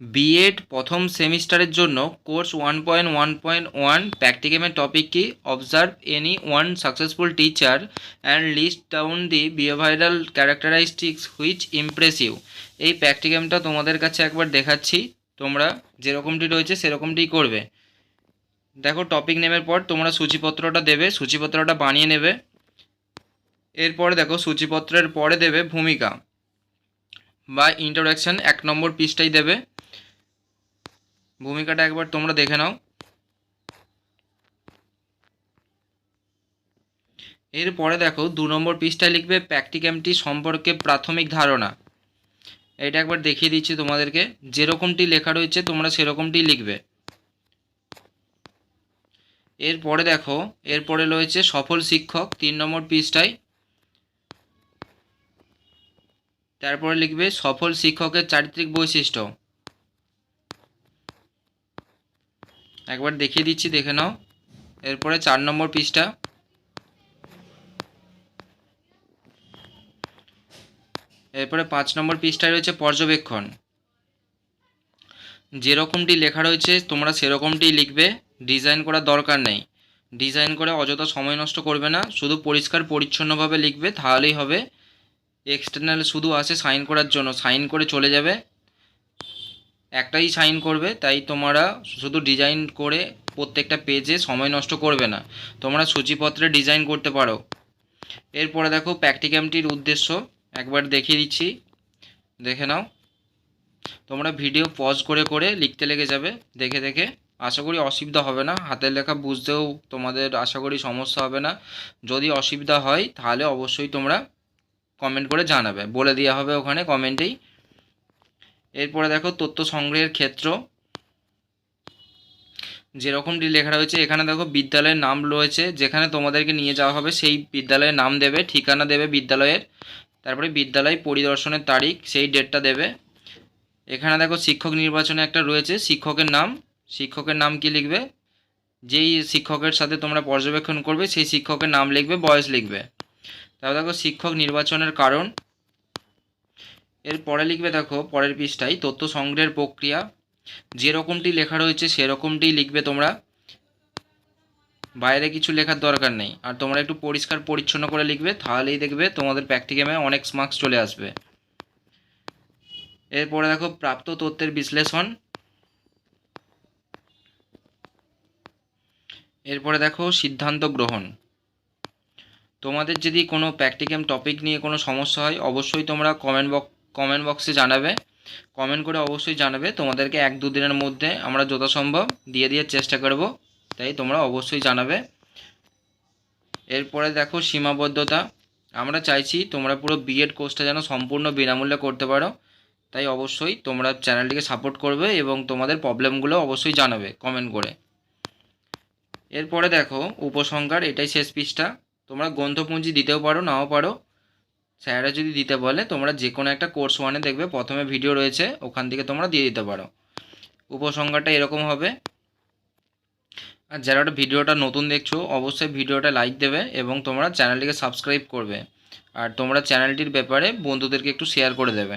B Ed প্রথম সেমিস্টারের জন্য course one point one point one প্র্যাকটিক্যামের topic কি? Observe any one successful teacher and list down the behavioural characteristics which impressive এই প্র্যাকটিক্যামটা তোমাদের কাছে একবার দেখাচ্ছি। তোমরা যেরকমটি রয়েছে সেরকমটিই করবে। দেখো টপিক নেমের পর তোমরা সূচিপত্রটা দেবে, সূচিপত্রটা বানিয়ে নেবে। এরপরে দেখো সূচিপত্রের পরে দেবে ভূমিকা বা ইন্ট্রোডাকশন এক নম্বর পিসটাই দেবে। ভূমিকাটা একবার তোমরা দেখে নাও। এরপরে দেখো, দু নম্বর পৃষ্ঠায় লিখবে, প্র্যাকটিক্যামটি সম্পর্কে প্রাথমিক ধারণা। এটা একবার দেখিয়ে দিচ্ছি তোমাদেরকে। যেরকমটি লেখা রয়েছে, তোমরা সেরকমটি লিখবে। এরপরে দেখো, এরপরে রয়েছে, সফল শিক্ষক, তিন নম্বর পৃষ্ঠায়। তারপরে লিখবে, সফল শিক্ষকের চারিত্রিক বৈশিষ্ট্য। একবার দেখিয়ে দিচ্ছি, দেখে নাও। এরপরে চার নম্বর পৃষ্ঠা এরপরে পাঁচ নম্বর পৃষ্ঠায় রয়েছে পর্যবেক্ষণ। যেরকমটি লেখা রয়েছে, তোমরা সেরকমটি লিখবে। ডিজাইন করার দরকার নেই। ডিজাইন করে অযথা সময় নষ্ট করবে না। শুধু পরিষ্কার, পরিচ্ছন্নভাবে লিখবে, তাহলেই হবে। এক্সটার্নাল শুধু আসে সাইন করার জন্য। সাইন করে চলে যাবে। একটাই সাইন করবে, তাই তোমরা শুধু ডিজাইন করে প্রত্যেকটা পেজে সময় নষ্ট করবে না। তোমরা সূচিপত্রে ডিজাইন করতে পারো। এরপরে দেখো প্র্যাকটিক্যামটির উদ্দেশ্য, একবার দেখিয়ে দিচ্ছি। দেখে নাও। তোমরা ভিডিও পজ করে করে লিখতে লেগে যাবে, দেখে দেখে। আশা করি অসুবিধা হবে না। হাতের লেখা বুঝতেও তোমাদের আশা করি সমস্যা হবে না। যদি অসুবিধা হয়, তাহলে অবশ্যই তোমরা কমেন্ট করে জানাবে। বলে দেওয়া হবে ওখানে কমেন্টেই এরপরে দেখো তথ্য সংগ্রহের ক্ষেত্র। যেরকমটি লেখা রয়েছে এখানে দেখো বিদ্যালয়ের নাম রয়েছে, যেখানে তোমাদেরকে নিয়ে যাওয়া হবে, সেই বিদ্যালয়ের নাম দেবে, ঠিকানা দেবে বিদ্যালয়ের, তারপরে বিদ্যালয় পরিদর্শনের তারিখ, সেই ডেটটা দেবে। এখানে দেখো শিক্ষক নির্বাচনে একটা রয়েছে, শিক্ষকের নাম শিক্ষকের নাম কি লিখবে? যেই শিক্ষকের সাথে তোমরা পর্যবেক্ষণ করবে, সেই শিক্ষকের নাম লিখবে, বয়স লিখবে। তারপর দেখো শিক্ষক নির্বাচনের কারণ এর পরে লিখবে দেখো, পরের পৃষ্ঠায়, তথ্য সংগ্রহের প্রক্রিয়া যেরকমটি লেখা রয়েছে সেরকমটি লিখবে তোমরা। বাইরে কিছু লেখার দরকার নেই। আর তোমরা একটু পরিষ্কার পরিচ্ছন্ন করে লিখবে, তাহলেই দেখবে তোমাদের প্র্যাকটিক্যামে অনেক মার্কস চলে আসবে। এরপরে দেখো, প্রাপ্ত তথ্যের বিশ্লেষণ। এরপরে দেখো, সিদ্ধান্ত গ্রহণ। তোমাদের যদি কোনো প্র্যাকটিক্যাম টপিক নিয়ে কোনো সমস্যা হয়, অবশ্যই তোমরা কমেন্ট বক্স কমেন্ট বক্সে জানাবে। কমেন্ট করে অবশ্যই জানাবে। তোমাদেরকে এক দু দিনের মধ্যে আমরা যথাসম্ভব দিয়ে দিয়ে চেষ্টা করব। তাই তোমরা অবশ্যই জানাবে। এরপরে দেখো সীমাবদ্ধতা। আমরা চাইছি তোমরা পুরো বিএড কোর্সটা যেন সম্পূর্ণ বিনামূল্যে করতে পারো। তাই অবশ্যই তোমরা চ্যানেলটিকে সাপোর্ট করবে এবং তোমাদের প্রবলেমগুলো অবশ্যই জানাবে কমেন্ট করে। এরপরে দেখো উপসংহার, এটাই শেষ পৃষ্ঠা। তোমরা গ্রন্থপুঞ্জি দিতেও পারো, নাও পারো। স্যাররা যদি দিতে বলে, তোমরা যে কোনো একটা কোর্স ওয়ানে দেখবে, প্রথমে ভিডিও রয়েছে, ওখান থেকে তোমরা দিয়ে দিতে পারো। উপসংহারটা এরকম হবে। আর যারা ওটা ভিডিওটা নতুন দেখছ, অবশ্যই ভিডিওটা লাইক দেবে এবং তোমরা চ্যানেলটিকে সাবস্ক্রাইব করবে। আর তোমরা চ্যানেলটির ব্যাপারে বন্ধুদেরকে একটু শেয়ার করে দেবে।